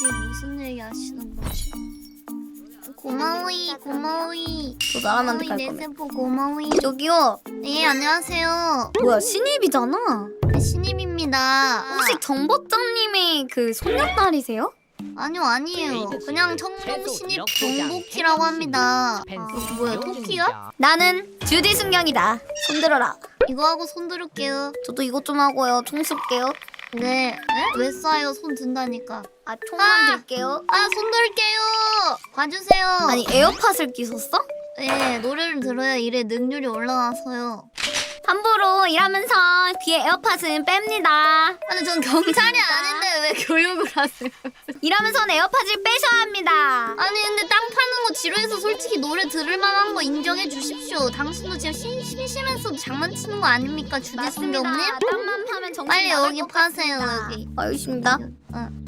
이게 무슨 얘기 하시는 거지? 고마워이 고마워이 저 나람한테 갈내 거면. 세포 고마워이 저기요. 네 안녕하세요 뭐야 신입이잖아. 네, 신입입니다 혹시 정보장님의 그 손녀딸이세요? 아니요 아니에요 그냥 청룡 신입 정복희라고 합니다 아, 뭐야 토끼야? 나는 주디 순경이다. 손들어라. 이거 하고 손 들을게요 저도 이것 좀 하고요. 총 쏠게요. 네? 네? 왜 쏴요 손 든다니까 아 총만 아! 들게요. 아 손 들게요 봐주세요 아니 에어팟을 끼셨어? 네 노래를 들어야 일의 능률이 올라와서요 함부로 일하면서 귀에 에어팟은 뺍니다. 아니 전 경찰이 아닌데 왜 교육을 하세요 일하면서는 에어팟을 빼셔야 합니다. 아니 근데 땅 파는 거 지루해서 솔직히 노래 들을 만한 거 인정해 주십시오 당신도 지금 심, 심심해서 장난치는 거 아닙니까 주디 순경님? 땅만 파면 정신 빨리 나갈 여기 것 파세요 같습니다. 여기 알겠습니다. 응.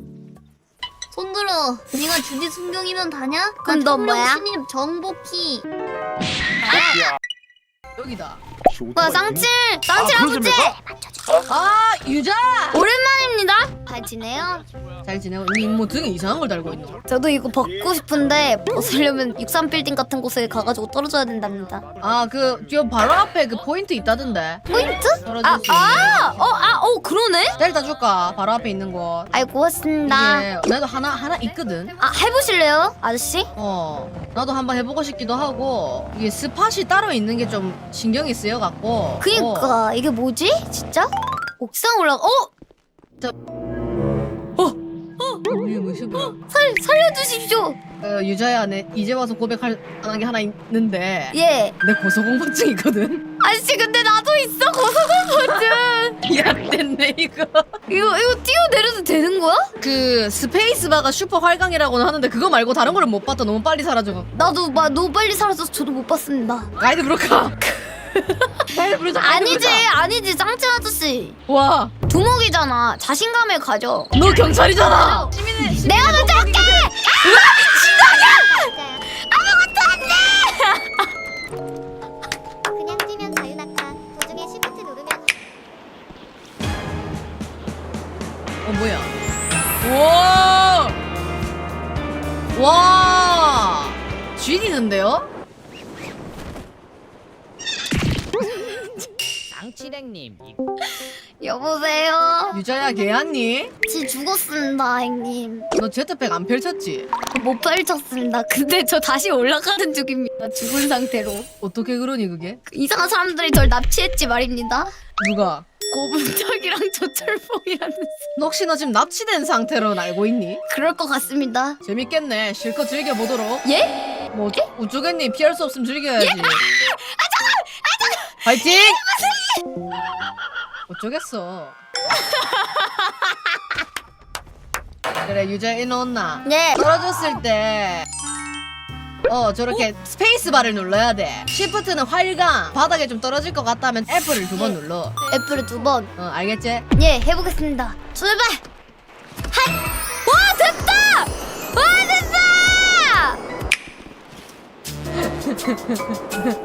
손 들어 네가 주디 순경이면 다냐? 그럼 나넌 청룡 뭐야? 신입 정복희 여기다. 뭐야 쌍칠! 쌍칠 아, 아버지! 아 유자. 오랜만입니다. 잘 지내요? 잘 지내고 이뭐 등에 이상한 걸 달고 있노. 저도 이거 벗고 싶은데 벗으려면 63빌딩 같은 곳에 가가지고 떨어져야 된답니다. 아그저 바로 앞에 그 포인트 있다던데. 포인트? 떨어질 아, 수 있는. 아! 어, 아, 어, 그러네? 데려다 줄까? 바로 앞에 있는 곳. 아이, 고맙습니다. 이게 나도 하나 하나 있거든. 아, 해보실래요? 아저씨? 어 나도 한번 해보고 싶기도 하고 이게 스팟이 따로 있는 게 좀 신경이 쓰여 갖고. 그니까, 이게 뭐지? 진짜? 옥상 올라가, 어? 어. 뭐? 살, 살려주십시오! 어, 유자야 내 이제 와서 고백할 만한 게 하나 있는데 예. 내 고소공포증 있거든. 아저씨, 근데 나도 있어, 고소공포증! 야 됐네 이거. 이거, 이거 뛰어내려도 되는 거야? 그 스페이스바가 슈퍼 활강이라고는 하는데 그거 말고 다른 거를 못 봤다. 너무 빨리 사라져. 나도 막 너무 빨리 살아서 저도 못 봤습니다. 가이드 브로커. 가이드 브로커. 아니지, 아니지, 짱짱 아저씨. 와, 두목이잖아. 자신감에 가져. 너 경찰이잖아. 내가 더 작게! 그냥 뛰면 자유낙하 도중에 시프트 누르면 어 뭐야? 와, 와, 쥐리는데요? 쌍치랭님 여보세요? 유자야 개았니? 지 죽었습니다, 형님. 너 제트팩 안 펼쳤지? 못 펼쳤습니다. 근데 저 다시 올라가는 중입니다. 죽은 상태로. 어떻게 그러니 그게? 그 이상한 사람들이 절 납치했지 말입니다. 누가? 고분탁이랑 조철봉이라는 너 혹시 너 지금 납치된 상태로 알고 있니? 그럴 것 같습니다. 재밌겠네. 실컷 즐겨보도록. 예? 뭐 어쩌겠니? 피할 수 없으면 즐겨야지. 아, 잠깐! 아, 잠깐! 파이팅! 어쩌겠어. 그래, 유자 인원나. 네. 떨어졌을 때, 어, 저렇게 스페이스바를 눌러야 돼. 시프트는 활강. 바닥에 좀 떨어질 것 같다면 F를 두 번 눌러. 애플을 두 번. 어, 알겠지? 예, 해보겠습니다. 출발! 핫! 와, 됐다! 와, 됐다!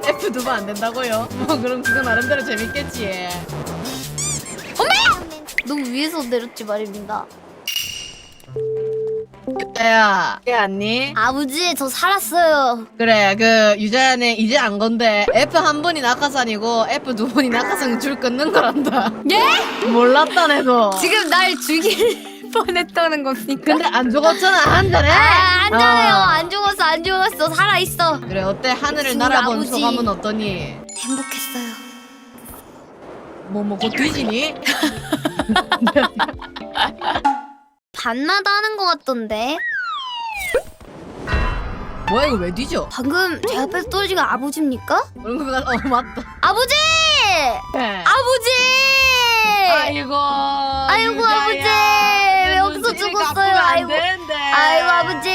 F 두 번 안 된다고요? 뭐, 그럼 그거 나름대로 재밌겠지. 너무 위에서 내렸지 말입니다. 야, 걔 안니? 아버지, 저 살았어요. 그래 그 유자연이 이제 안 건데 F 한 번이 낙하산이고 F 두 번이 낙하산 줄 끊는 거란다 예? 몰랐다네도 지금 날 죽일 뻔했다는 겁니까? 근데 안 죽었잖아 한잔해 아, 안 잘해요. 어. 안 죽었어, 안 죽었어. 살아있어. 그래 어때 하늘을 죽을 날아본 아버지. 소감은 어떠니 행복했어요. 뭐뭐 곧 뒤지니 반마다 하는 것 같던데. 뭐야 이거 왜 뒤져 방금 제 앞에서 떨어진 거 아버지입니까? 그런 거 같- 어 맞다 아버지! 아버지! 아이고 아이고, 아버지! 왜 여기서 죽었어요? 아이고. 아이고 아버지